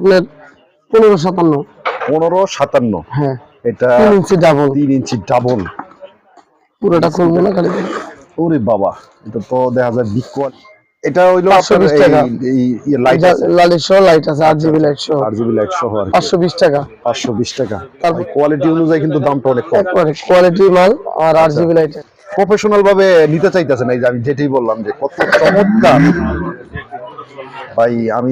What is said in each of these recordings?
আপনার পনেরো সাতান্ন। পনেরো সাতান্ন। হ্যাঁ। এটা তিন ইঞ্চি ডাবল তিন ইঞ্চি ডাবল পুরোটা খুলবো না খালি। ওরে বাবা এটা তো দেখা যায় বিগ কোয়ালিটি এটা হইল 520 আপনার টাকা। এই এই লাইট সহ লাইট আছে আট লাইট সহ। আর লাইট সহ আর পাঁচশো বিশ টাকা। পাঁচশো বিশ টাকা। তারপর- কোয়ালিটি অনুযায়ী কিন্তু দামটা অনেক কম। কোয়ালিটি মাল আর লাইট প্রফেশনাল ভাবে নিতে চাইতেছেন এই যে আমি যেটাই বললাম যে কত চমৎকার। ভাই আমি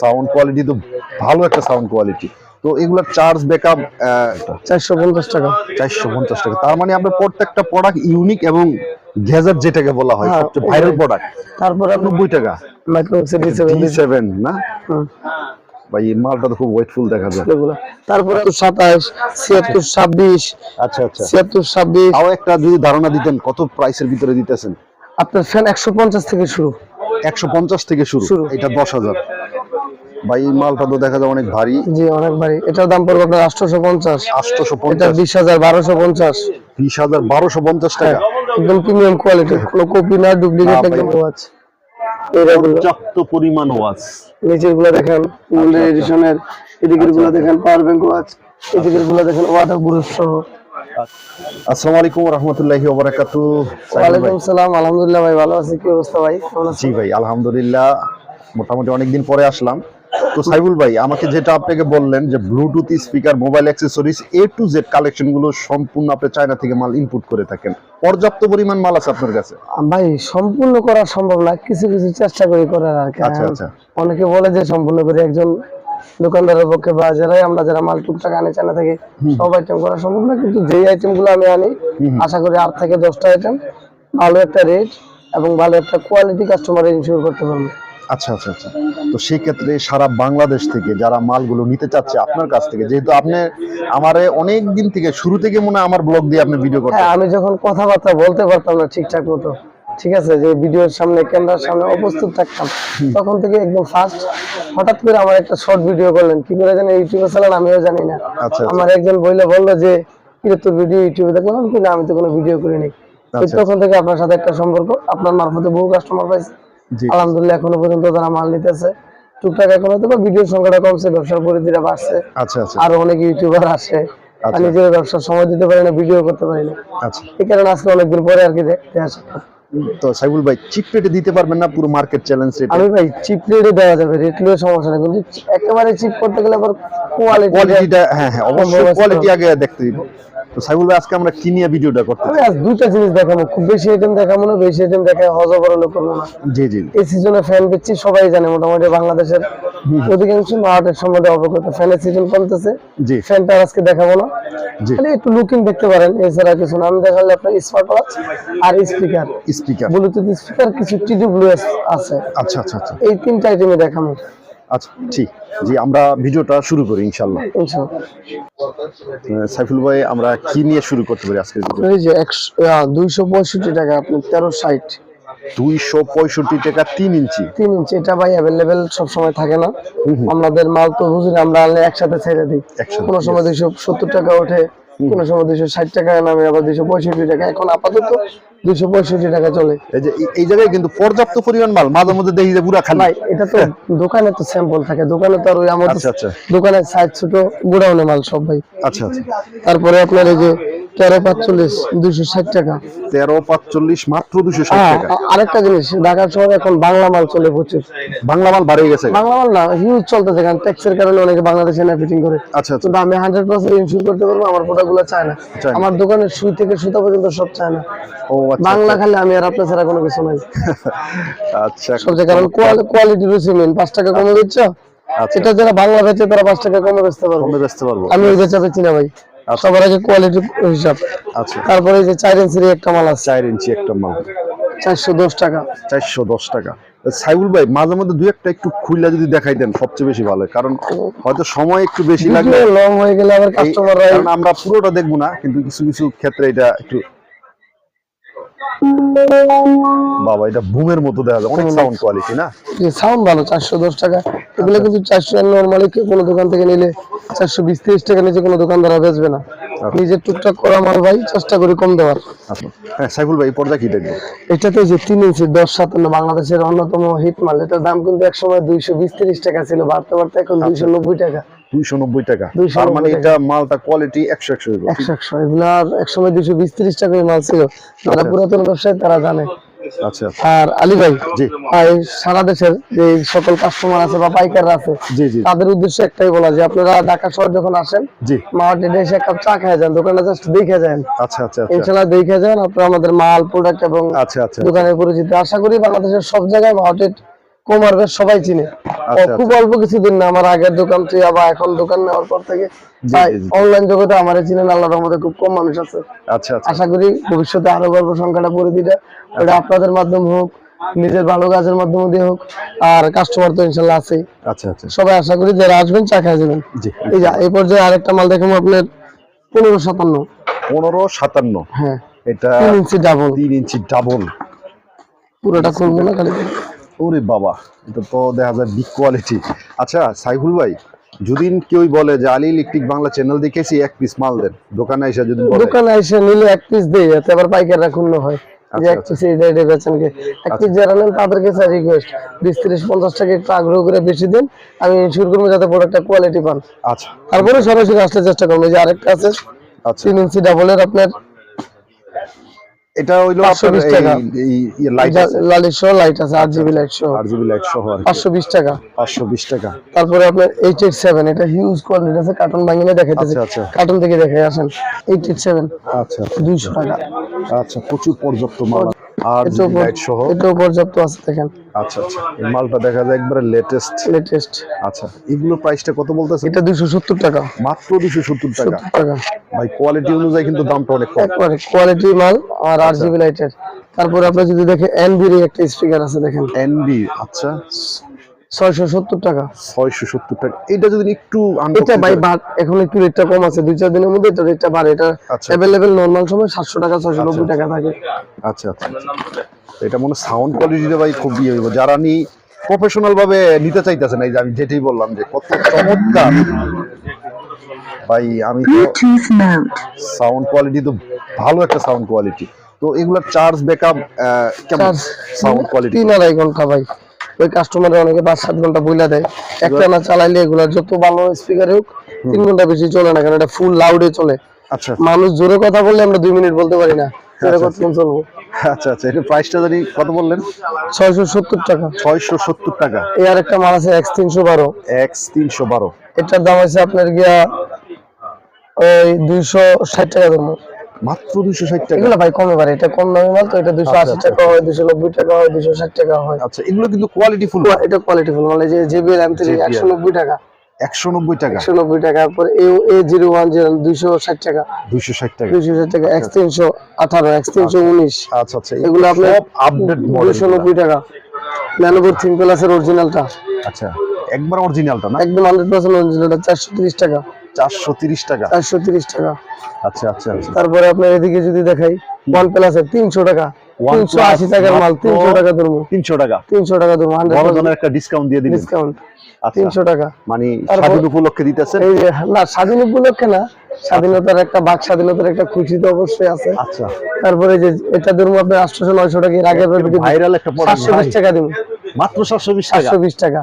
সাউন্ড কোয়ালিটি তো ভালো একটা সাউন্ড কোয়ালিটি তো এগুলোর চার্জ ব্যাকআপ চারশো পঞ্চাশ টাকা। চারশো পঞ্চাশ টাকা। তার মানে আমরা প্রত্যেকটা প্রোডাক্ট ইউনিক এবং গ্যাজেট যেটাকে বলা হয় হ্যাঁ, সবচেয়ে ভাইরাল প্রোডাক্ট তারপরে আপনার নব্বই টাকা। সেভেন না? ভাই মালটা তো খুব ওয়েটফুল দেখা যায়। এগুলো। তারপরে সাতাশ ছিয়াত্তর ছাব্বিশ। আচ্ছা আচ্ছা। ছিয়াত্তর ছাব্বিশ। তাও একটা যদি ধারণা দিতেন কত প্রাইসের ভিতরে দিতেছেন? আপনার ফ্যান একশো পঞ্চাশ থেকে শুরু। একশো পঞ্চাশ থেকে শুরু। এটা দশ হাজার। ভাই মালটা তো দেখা যায় অনেক ভারী। জি অনেক ভারী। এটার দাম পড়বে আপনার আটশোশো পঞ্চাশ। আটশোশো পঞ্চাশ। বিশ হাজার বারোশো পঞ্চাশ। বিশ হাজার বারোশো পঞ্চাশ টাকা। একদম প্রিমিয়াম কোয়ালিটি কোনো কপি না ডুপ্লিকেট একদম ওয়াচ এগুলো পর্যাপ্ত পরিমাণ ওয়াজ নিচেরগুলো দেখেন এডিশনের এদিকেরগুলো দেখেন পাওয়ার ব্যাংক ওয়াচ এদিকেরগুলো দেখেন ওয়াটার প্রুফ সহ। আসসালামু আলাইকুম রহমতুল্লাহি ওবারাকাতু। ওয়ালাইকুম সালাম আলহামদুলিল্লাহ ভাই ভালো আছি। কি অবস্থা ভাই? জি ভাই আলহামদুলিল্লাহ মোটামুটি অনেকদিন পরে আসলাম। তো সাইবুল ভাই আমাকে যেটা আপনাকে বললেন যে Bluetooth speaker mobile accessories A to Z কালেকশনগুলো সম্পূর্ণ আপনি চায়না থেকে মাল ইনপুট করে থাকেন। পর্যাপ্ত পরিমাণ মাল আছে আপনার কাছে? ভাই সম্পূর্ণ করা সম্ভব না কিছু কিছু চেষ্টা করে করার আর কি। আচ্ছা, আচ্ছা। অনেকে বলে যে সম্পূর্ণ করি একজন দোকানদারের পক্ষে বা যারাই আমরা যারা মাল টুকটাক আনি চানা থেকে সব আইটেম করা সম্ভব না কিন্তু যেই আইটেমগুলো আমি আনি আশা করি আট থেকে দশটা আইটেম ভালো একটা রেট এবং ভালো একটা কোয়ালিটি কাস্টমার ইনশিওর করতে পারব। আচ্ছা আচ্ছা আচ্ছা। তো সেই ক্ষেত্রে সারা বাংলাদেশ থেকে যারা মালগুলো নিতে চাচ্ছে আপনার কাছ থেকে যেহেতু আপনি আমারে অনেক দিন থেকে শুরু থেকে মনে আমার ব্লগ দিয়ে আপনি ভিডিও করতেন হ্যাঁ আমি যখন কথাবার্তা বলতে পারতাম না ঠিকঠাক মতো ঠিক আছে? যে ভিডিওর সামনে ক্যামেরার সামনে উপস্থিত থাকতাম তখন থেকে একদম ফার্স্ট হঠাৎ করে আমার একটা শর্ট ভিডিও করলেন। কি করে জানি ইউটিউবে চালান আমিও জানি না। আচ্ছা, আচ্ছা। আমার একজন বইলে বলল যে কিরে তোর ভিডিও ইউটিউবে দেখলাম? আমি কি না আমি তো কোনো ভিডিও করিনি। তো আচ্ছা। তখন থেকে আপনার সাথে একটা সম্পর্ক আপনার মারফতে বহু কাস্টমার পাইছি। আলহামদুলিল্লাহ এখনও পর্যন্ত তারা মাল নিতেছে। টুকটাক এখন হয়তো বা ভিডিওর সংখ্যাটা কমছে ব্যবসার পরিধিটা বাড়ছে। আচ্ছা আচ্ছা। আরও অনেক ইউটিউবার আসে। নিজের ব্যবসার সময় দিতে পারি না ভিডিও করতে পারি না। আচ্ছা। এই কারণে আজকে অনেকদিন পরে আর কি দেখতে আসি। তো সাইবুল ভাই চিপ রেটে দিতে পারবেন না পুরো মার্কেট চ্যালেঞ্জ রেট আমি ভাই চিপ রেটে দেওয়া যাবে রেট নিয়ে সমস্যা নেই। কিন্তু একেবারে চিপ করতে গেলে আবার কোয়ালিটি কোয়ালিটিটা হ্যাঁ হ্যাঁ অবশ্যই কোয়ালিটি আগে দেখতে দিব। তো সাইবুল ভাই আজকে আমরা কি নিয়ে ভিডিওটা করতে আমি আজ দুটো জিনিস দেখাবো খুব বেশি আইটেম দেখাবো না বেশি আইটেম দেখায় হজবরল করব না। জি জি। এই সিজনে ফ্যান বেচছি সবাই জানে মোটামুটি বাংলাদেশের অধিকাংশ সম্বন্ধে অবগত ফ্যানের সিজন কমতেছে জি। ফ্যানটা আজকে দেখাবো না। খালি একটু লুকিং দেখতে পারেন এছাড়া কিছু দেখালে আপনার স্মার্ট ওয়াচ আর স্পিকার স্পিকার ব্লুটুথ স্পিকার কিছু টিডব্লিউ আছে। আচ্ছা আচ্ছা আচ্ছা। এই তিনটা আইটেমে দেখাবো। আচ্ছা ঠিক। জি আমরা ভিডিওটা শুরু করি ইনশাল্লাহ সাইফুল ভাই আমরা কি নিয়ে শুরু করতে পারি ভিডিও এই যে দুইশো পঁয়ষট্টি টাকা আপনি তেরো ষাট। দুইশো পঁয়ষট্টি টাকা তিন ইঞ্চি। তিন ইঞ্চি এটা ভাই অ্যাভেলেবেল সবসময় থাকে না। আমাদের মাল তো আমরা আনলে একসাথে ছেড়ে দিই। কোনো সময় দুইশো সত্তর টাকা ওঠে কোনো সময় দুইশো ষাট টাকা নামে আবার দুইশো পঁয়ষট্টি টাকা। এখন আপাতত দুইশো পঁয়ষট্টি টাকা চলে। এই যে এই- জায়গায় কিন্তু পর্যাপ্ত পরিমাণ মাল মাঝে মধ্যে দেখি যে পুরা খালি। এটা তো দোকানে তো স্যাম্পল থাকে। দোকানে তো আর ওই আমাদের আচ্ছা আচ্ছা। দোকানের সাইজ ছোট গোডাউনে মাল সব ভাই। আচ্ছা আচ্ছা। তারপরে আপনার এই যে তেরো পাঁচচল্লিশ ষাট টাকা। তেরো পাঁচচল্লিশ মাত্র দুশো ষাট হ্যাঁ টাকা। আরেকটা জিনিস শহরে এখন বাংলা মাল চলে প্রচুর। বাংলা মাল বাড়িয়ে গেছে। বাংলা মাল না হিউজ চলতেছে কারণ ট্যাক্সের কারণে অনেকে বাংলাদেশে না ফিটিং করে। আচ্ছা আচ্ছা। কিন্তু আমি হান্ড্রেড পার্সেন্ট ইনশিওর করতে পারব আমার প্রোডাক্টগুলো চায় না। আমার দোকানের সুই থেকে সুতা পর্যন্ত সব চায় না। ও আচ্ছা বাংলা খালি আমি আর আপনার ছাড়া কোনো কিছু নাই। আচ্ছা সবচেয়ে কারণ কোয়ালিটি রয়েছে মেন পাঁচ টাকা কমে দিচ্ছ এটা যারা বাংলা বেচে তারা পাঁচ টাকা কমে বেচতে পারব। কমে বেচতে পারব। আমি ওই বেচা বেচি না ভাই। সবার আগে কোয়ালিটি হিসাব। আচ্ছা। তারপরে যে চার ইঞ্চির একটা মাল আছে। চার ইঞ্চি একটা মাল। চারশো দশ টাকা। চারশো দশ টাকা। সাইবুল ভাই মাঝে মধ্যে দুই একটা একটু যদি দেখাই দেন সবচেয়ে বেশি ভালো। কারণ হয়তো সময় একটু বেশি লাগবে লং হয়ে গেলে আবার কাস্টমার আমরা পুরোটা দেখব না কিন্তু কিছু কিছু ক্ষেত্রে এটা একটু বাবা এটা বুমের মতো দেখা যায়। অনেক সাউন্ড কোয়ালিটি না? সাউন্ড ভালো চারশো দশ টাকা। এগুলো কিন্তু চারশো নর্মালি কোনো দোকান থেকে নিলে চারশো বিশ তিরিশ টাকা নিচে কোনো বেচবে না। নিজের টুকটাক করা মাল ভাই চেষ্টা করি কম দেওয়ার। আচ্ছা। হ্যাঁ সাইফুল ভাই পর্দা কি দেখব এটাতে যে তিন ইঞ্চি দশ সাতান্ন বাংলাদেশের অন্যতম হিট মাল এটার দাম কিন্তু একসময় দুইশো বিশ তিরিশ টাকা ছিল বাড়তে বাড়তে এখন দুইশো নব্বই টাকা। দুইশো নব্বই টাকা। 290 তার মানে এটা মালটা কোয়ালিটি একশো একশো হইবো। একশো একশো। এগুলো আর একসময় দুইশো বিশ তিরিশ টাকা মাল ছিল। যারা আচ্ছা। পুরাতন ব্যবসায়ী তারা জানে। আচ্ছা। আর আলী ভাই জি। সারা দেশের যে সকল কাস্টমার আছে বা পাইকাররা আছে জি জি। তাদের উদ্দেশ্যে একটাই বলা যে আপনারা ঢাকা শহর যখন আসেন জি। মার্কেটে এসে এক কাপ চা খেয়ে যান দোকানে জাস্ট দেখে যান। আচ্ছা আচ্ছা আচ্ছা। দেখে যান আপনারা আমাদের মাল প্রোডাক্ট এবং আচ্ছা আচ্ছা। দোকানের পরিচিত। আশা করি বাংলাদেশের সব জায়গায় মার্কেট কমার বেশ সবাই চিনে। আচ্ছা, খুব অল্প কিছুদিন না আমার আগের দোকান থেকে আবার এখন দোকান নেওয়ার পর থেকে। অনলাইন জগতে আমার চিনেন আল্লাহর রহমতে খুব কম মানুষ আছে। আচ্ছা আচ্ছা। আশা করি ভবিষ্যতে আরও গল্প সংখ্যাটা পরিধিটা ওটা আপনাদের মাধ্যমে হোক নিজের ভালো কাজের মাধ্যমে দিয়ে হোক আর কাস্টমার তো ইনশাল্লাহ আছে আচ্ছা আচ্ছা। সবাই আশা করি যারা আসবেন চা খাই যাবেন। এই যে এই পর্যায়ে আরেকটা মাল দেখাবো আপনার পনেরো সাতান্ন। পনেরো সাতান্ন। হ্যাঁ। এটা তিন ইঞ্চি ডাবল তিন ইঞ্চি ডাবল পুরোটা খুলবো না খালি? ওরে বাবা এটা তো দেখা যায় বিগ কোয়ালিটি আচ্ছা সাইফুল ভাই যদি কেউ বলে যে আলী ইলেকট্রিক বাংলা চ্যানেল দেখেছি এক পিস মাল দেন। দোকানে এসে যদি বলে। দোকানে এসে নিলে এক পিস দেই যাতে আবার পাইকাররা ক্ষুণ্ণ হয়। যে এক পিস এই রেটে বেচেন কে? এক পিস যারা নেন তাদেরকে স্যার রিকোয়েস্ট বিশ তিরিশ পঞ্চাশ টাকা একটু আগ্রহ করে বেশি দেন আমি ইনশিওর করব যাতে প্রোডাক্টটা কোয়ালিটি পান। আচ্ছা। তারপরে সরাসরি চেষ্টা করব যে আরেকটা আছে আচ্ছা। তিন ইঞ্চি ডাবলের আপনার এটা হইল আপনার এই লাইট লালি সহ লাইট আছে আরজিবি লাইট সহ। আর জিবি লাইট সহ আর কি। পাঁচশো বিশ টাকা। পাঁচশো বিশ টাকা। তারপরে আপনার এইট এইট সেভেন এটা হিউজ কোয়ালিটি আছে কার্টুন ভাঙিয়ে দেখাইতেছে। আচ্ছা, আচ্ছা। কার্টুন থেকে দেখাই আসেন। এইট এইট সেভেন আচ্ছা দুইশো টাকা। আচ্ছা প্রচুর পর্যাপ্ত মাল আর লাইট সহ? এটাও পর্যাপ্ত আছে দেখেন। আচ্ছা আচ্ছা। মালটা দেখা যায় একবারে লেটেস্ট লেটেস্ট আচ্ছা এগুলো প্রাইসটা কত বলতেছে এটা দুইশো সত্তর টাকা। মাত্র দুশো সত্তর টাকা। টাকা। ভাই কোয়ালিটি অনুযায়ী কিন্তু দামটা অনেক কম। একবারে কোয়ালিটি মাল আর আরজিবি লাইটের তারপরে আপনি যদি দেখেন এর একটা স্পিকার আছে দেখেন। এনবি আচ্ছা। ছয়শো সত্তর টাকা। ছয়শো সত্তর টাকা। এটা যদি একটু এটা ভাই এখন একটু রেটটা কম আছে দুই চার দিনের মধ্যে এটা রেটটা বাড়ে। এটা আচ্ছা। অ্যাভেলেবেল নর্মাল সময় সাতশো টাকা ছয়শো নব্বই টাকা থাকে। আচ্ছা আচ্ছা এটা মনে সাউন্ড কোয়ালিটিটা ভাই খুব ইয়ে হইব। যারা নি প্রফেশনাল ভাবে নিতে চাইতেছেন এই যে আমি যেটাই বললাম যে কত চমৎকার। ভাই আমি তো সাউন্ড কোয়ালিটি তো ভালো একটা সাউন্ড কোয়ালিটি তো এগুলার চার্জ ব্যাকআপ কেমন? সাউন্ড কোয়ালিটি তিন আড়াই ঘণ্টা ভাই। ওই কাস্টমারে অনেকে পাঁচ সাত ঘণ্টা বইলা দেয়। একটা না চালাইলে এগুলা যত ভালো স্পিকার হোক তিন ঘণ্টা বেশি চলে না কারণ এটা ফুল লাউডে চলে। আচ্ছা। মানুষ জোরে কথা বললে আমরা দুই মিনিট বলতে পারি না। আচ্ছা, চলবো আচ্ছা। আচ্ছা এটা প্রাইসটা জানি কত বললেন? ছয়শো সত্তর টাকা। ছয়শো সত্তর টাকা। এই আর একটা মাল আছে এক্স তিনশো বারো। এক্স তিনশো বারো। এটার দাম আছে আপনার গিয়া ওই দুইশো ষাট টাকা ধরবো মাত্র দুইশো ষাট টাকা। এগুলো ভাই কমে পারে। এটা কম দামি মাল তো এটা দুইশো আশি টাকা হয় দুইশো নব্বই টাকা হয় দুইশো ষাট টাকা হয়। আচ্ছা এগুলো কিন্তু কোয়ালিটি ফুল এটা কোয়ালিটি ফুল মানে যে জেবিএল এম থ্রি একশো নব্বই টাকা। একশো নব্বই টাকা। একশো নব্বই টাকা এ জিরো ওয়ান জিরো দুইশো ষাট টাকা। দুইশো ষাট টাকা। দুইশো ষাট টাকা এক্স তিনশো আঠারো এক্স তিনশো উনিশ। আচ্ছা আচ্ছা এগুলো আপনার আপডেট দুইশো নব্বই টাকা। ম্যানোভোর থিম প্লাসের অরিজিনালটা আচ্ছা একবার অরিজিনালটা না? একদম হান্ড্রেড পার্সেন্ট অরিজিনালটা চারশো তিরিশ টাকা। চারশো তিরিশ টাকা। চারশো তিরিশ টাকা। আচ্ছা আচ্ছা আচ্ছা। তারপরে আপনার এদিকে যদি দেখাই ওয়ান প্লাসের তিনশো টাকা। তিনশো আশি টাকার মাল তিনশো টাকা ধরবো তিনশো টাকা। তিনশো টাকা ধরবো হান্ড্রেড একটা ডিসকাউন্ট দিয়ে ডিসকাউন্ট তিনশো টাকা। মানে স্বাধীন উপলক্ষে দিতেছেন? এই যে না স্বাধীন উপলক্ষে না স্বাধীনতার একটা বাক স্বাধীনতার একটা খুশি তো অবশ্যই আছে। আচ্ছা। তারপরে যে এটা ধরবো আপনার আটশোশো নয়শো টাকা এর ভাইরাল একটা প্রোডাক্ট সাতশো বিশ টাকা মাত্র সাতশো বিশ টাকা। সাতশো বিশ টাকা।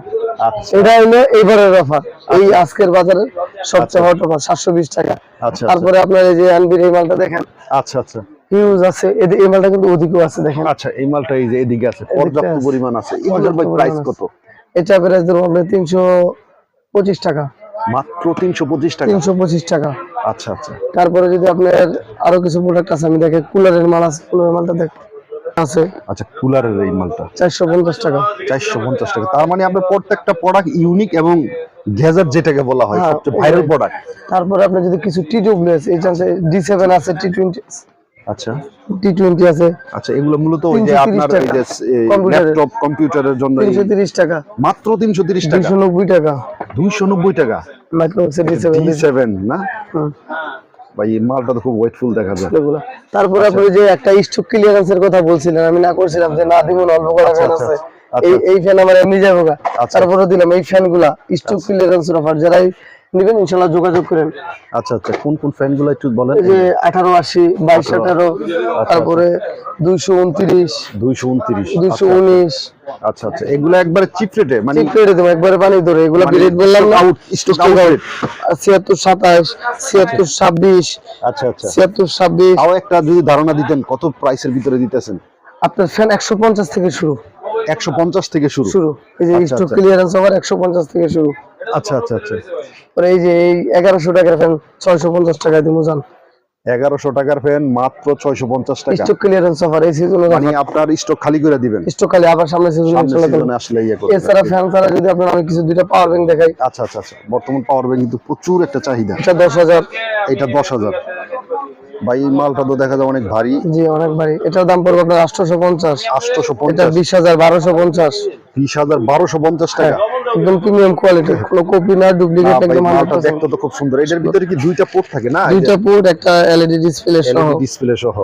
এটা হলো এইবারের অফার। এই আজকের বাজারের সবচেয়ে হট অফার সাতশো বিশ টাকা। আচ্ছা তারপরে আপনার এই যে আনবির এই মালটা দেখেন। আচ্ছা আচ্ছা। হিউজ আছে। এই মালটা কিন্তু অধিকও আছে দেখেন। আচ্ছা এই মালটা এই যে এদিকে আছে পর্যাপ্ত পরিমাণ আছে। এগুলোর প্রাইস কত? এটা প্রাইস ধরবো আপনার তিনশো পঁচিশ টাকা। মাত্র তিনশো পঁচিশ টাকা? তিনশো পঁচিশ টাকা। আচ্ছা আচ্ছা। তারপরে যদি আপনার আরও কিছু প্রোডাক্ট আছে আমি দেখে কুলারের মাল আছে কুলারের মালটা দেখ আছে। আচ্ছা কুলারের এই মালটা? চারশো পঞ্চাশ টাকা। চারশো পঞ্চাশ টাকা। তার মানে আপনার প্রত্যেকটা প্রোডাক্ট ইউনিক এবং গ্যাজেট যেটাকে বলা হয় হ্যাঁ, সবচেয়ে ভাইরাল প্রোডাক্ট তারপরে আপনার যদি কিছু টি আছে এই চান্সে ডি আছে টি টোয়েন্টি আচ্ছা। টি টোয়েন্টি আছে। আচ্ছা এগুলো মূলত ওই যে আপনার এই যে। ল্যাপটপ কম্পিউটারের। জন্য তিনশো তিরিশ টাকা। মাত্র তিনশো তিরিশ টাকা? দুইশো নব্বই টাকা। দুইশো নব্বই টাকা? মাইক্রোম্যাক্সের ডি সেভেন ডি সেভেন না? ভাই এই মালটা তো খুব ওয়েটফুল দেখা যায়। এগুলো। তারপরে আপনি যে একটা স্টক ক্লিয়ারেন্সের কথা বলছিলেন আমি না করছিলাম যে না দিব না অল্প করা ফ্যান আচ্ছা, আছে। আচ্ছা, এই এই ফ্যান আমার এমনি যাব আচ্ছা। তারপরে দিলাম এই ফ্যানগুলা স্টক ক্লিয়ারেন্সের অফার যারা এই নিবেন ইনশাল্লাহ যোগাযোগ করেন। আচ্ছা আচ্ছা কোন কোন ফ্যানগুলো একটু বলেন? এই যে আঠারো আশি বাইশ আঠারো তারপরে দুইশো উনত্রিশ দুইশো উনত্রিশ। দুইশো উনিশ। আচ্ছা আচ্ছা এগুলো একবারে চিপ রেটে মানে করে দেবো একবারে পানি ধরে এগুলো বিরেট বললাম না স্টক আউট। ছিয়াত্তর সাতাশ ছিয়াত্তর ছাব্বিশ আচ্ছা আচ্ছা। ছিয়াত্তর ছাব্বিশ। তাও একটা যদি ধারণা দিতেন কত প্রাইসের ভিতরে দিতেছেন? আপনার ফ্যান একশো পঞ্চাশ থেকে শুরু। একশো পঞ্চাশ থেকে শুরু। শুরু। এই যে স্টক। ক্লিয়ারেন্স ওভার একশো পঞ্চাশ থেকে শুরু। আচ্ছা আচ্ছা আচ্ছা। পরে এই যে এই এগারোশো টাকার ফ্যান ছয়শো পঞ্চাশ টাকা দিব যান এগারোশো টাকার ফ্যান মাত্র ছয়শো পঞ্চাশ টাকা। স্টক ক্লিয়ারেন্স অফার এই সিজনে মানে আপনার স্টক খালি করে দিবেন। স্টক খালি আবার সামনে সিজনে আসলে ইয়ে করবেন এছাড়া ফ্যান ছাড়া যদি আপনার আমি কিছু দুইটা পাওয়ার ব্যাংক দেখাই। আচ্ছা আচ্ছা আচ্ছা। বর্তমান পাওয়ার ব্যাংক কিন্তু প্রচুর একটা চাহিদা। এটা দশ হাজার। এটা দশ হাজার। ভাই মালটা তো দেখা যায় অনেক ভারী। জি অনেক ভারী। এটার দাম পড়বে আপনার আটশোশো পঞ্চাশ। আটশোশো পঞ্চাশ। বিশ হাজার বারোশো পঞ্চাশ। বিশ হাজার বারোশো পঞ্চাশ টাকা। একদম প্রিমিয়াম কোয়ালিটি। কোনো কপি না ডুপ্লিকেট একদম মালটা 100% দেখতে তো খুব সুন্দর। এটার ভিতরে কি দুইটা পোর্ট থাকে না? দুইটা পোর্ট একটা এলইডি ডিসপ্লে সহ। ডিসপ্লে সহ।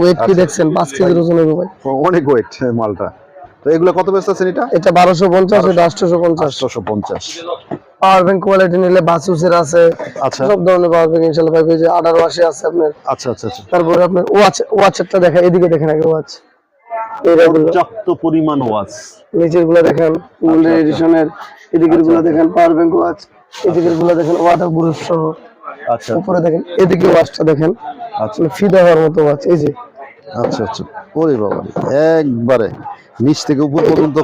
ওয়েট কি দেখছেন? পাঁচ কেজির ওজন হবে ভাই। অনেক ওয়েট মালটা। তো এগুলো কত বেচতে আছেন এটা? এটা বারোশো পঞ্চাশ এটা আটশোশো পঞ্চাশ। আটশোশো পঞ্চাশ। পাওয়ার ব্যাংক কোয়ালিটি নিলে বাসুসের আছে। আচ্ছা। সব ধরনের পাওয়ার ব্যাংক ইনশাল্লাহ পাইবে যে আঠারো আশি আছে আপনার। আচ্ছা আচ্ছা আচ্ছা। তারপরে আপনার ওয়াচ ওয়াচেরটা দেখা এদিকে দেখেন আগে ওয়াচ এইগুলো পর্যাপ্ত পরিমাণ ওয়াচ নিচেরগুলো দেখেন গোল্ড এডিশনের এদিকেরগুলো দেখেন পাওয়ার ব্যাংক ওয়াচ এদিকেরগুলো দেখেন ওয়াটার প্রুফ সহ। আচ্ছা। উপরে দেখেন এদিকে ওয়াচটা দেখেন। আচ্ছা। মানে ফিদা হওয়ার মতো ওয়াচ এই যে। আচ্ছা আচ্ছা। ওরে বাবা একবারে। নিচ থেকে উপর পর্যন্ত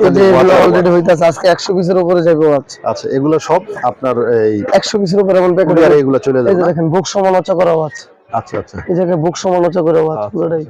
অলরেডি হইতাছে আজকে একশো পিসের উপরে যাবে আচ্ছা আচ্ছা এগুলো সব আপনার এই একশো পিসের উপরে বলবে এগুলো চলে যাবে দেখেন বুক সমালোচনা করা আছে আচ্ছা আচ্ছা। এই জায়গায় বুক সমালোচনা করা আছে পুরোটাই।